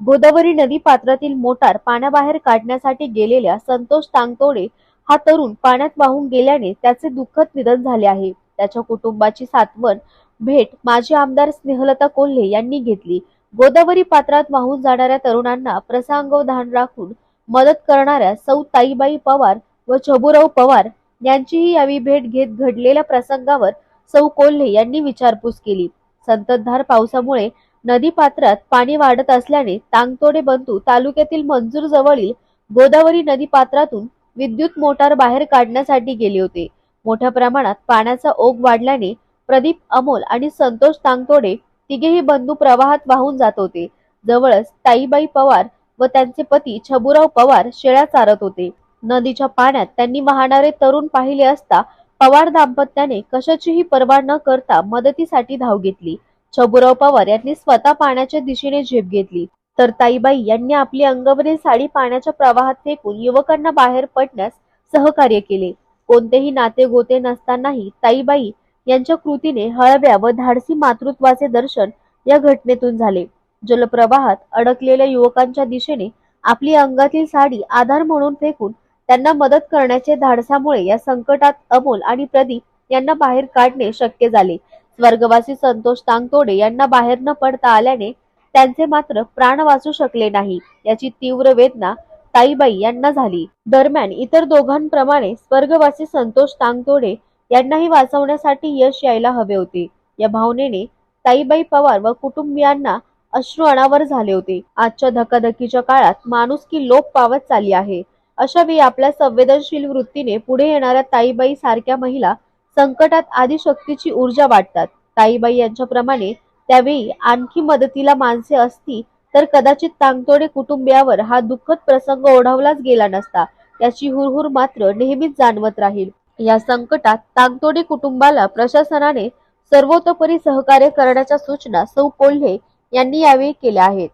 गोदावरी नदी पात्रातील मोटार पाण्याबाहेर काढण्यासाठी गेलेल्या संतोष तांगतोडे हा तरुण पाण्यात वाहून गेल्याने त्याचे दुःखद निधन झाले आहे. त्याच्या कुटुंबाची सातवण भेट माजी आमदार स्नेहलता कोल्हे यांनी घेतली. गोदावरी पात्रात वाहून जाणाऱ्या तरुणांना प्रसंगोधान राखून मदत करणाऱ्या सौ ताईबाई पवार व छबुराव पवार यांचीही यावेळी भेट घेत घडलेल्या प्रसंगावर सौ कोल्हे यांनी विचारपूस केली. संततधार पावसामुळे नदी पात्रात पाणी वाढत असल्याने तांगतोडे बंधू तालुक्यातील मंजूर जवळील गोदावरी नदी पात्रातून विद्युत मोटार बाहेर काढण्यासाठी गेले होते. मोठ्या प्रमाणात पाण्याचा ओघ वाढल्याने प्रदीप अमोल आणि संतोष तांगतोडे तिघेही बंधू प्रवाहात वाहून जात होते. जवळच ताईबाई पवार व त्यांचे पती छबुराव पवार शेळ्या चारत होते. नदीच्या पाण्यात त्यांनी वाहणारे तरुण पाहिले असता पवार दाम्पत्याने कशाचीही पर्वा न करता मदतीसाठी धाव घेतली. छबुराव पवार यांनी स्वतः पाण्याच्या दिशेने झेप घेतली. तर ताईबाई यांनी आपली अंगभरी साडी पाण्याच्या प्रवाहात फेकून युवकांना बाहेर पडण्यास सहकार्य केले. कोणतेही नाते गोते नसतानाही ताईबाई यांच्या कृतीने हळव्या व धाडसी मातृत्वाचे दर्शन या घटनेतून झाले. जलप्रवाहात अडकलेल्या युवकांच्या दिशेने आपली अंगातील साडी आधार म्हणून फेकून त्यांना मदत करण्याचे धाडसामुळे या संकटात अमोल आणि प्रदीप यांना बाहेर काढणे शक्य झाले. स्वर्गवासी संतोष तांगतोडे यांना बाहेर न पडता आल्याने त्यांचे मात्र प्राण वाचू शकले नाही. याची तीव्र वेदना ताईबाई यांना झाली. दरम्यान इतर दोघांप्रमाणे स्वर्गवासी संतोष तांगतोडे यांनाही वाचवण्यासाठी यश यायला हवे होते. या भावनेने ताईबाई पवार व कुटुंबियांना अश्रू अनावर झाले होते. आजच्या धकाधकीच्या काळात माणुसकी लोप पावत चालली आहे. अशा वेळी आपल्या संवेदनशील वृत्तीने पुढे येणाऱ्या ताईबाई सारख्या महिला संकटात आदिशक्तीची ऊर्जा वाटतात. ताईबाई यांच्याप्रमाणे त्यावेळी आणखी मदतीला माणसे असती तर कदाचित तांगतोडे कुटुंबियावर हा दुःखद प्रसंग ओढवलाच गेला नसता. याची हुरहुर मात्र नेहमीच जाणवत राहील. या संकटात तांगतोडे कुटुंबाला प्रशासनाने सर्वतोपरी सहकार्य करण्याच्या सूचना सौ कोल्हे यांनी यावेळी केल्या आहेत.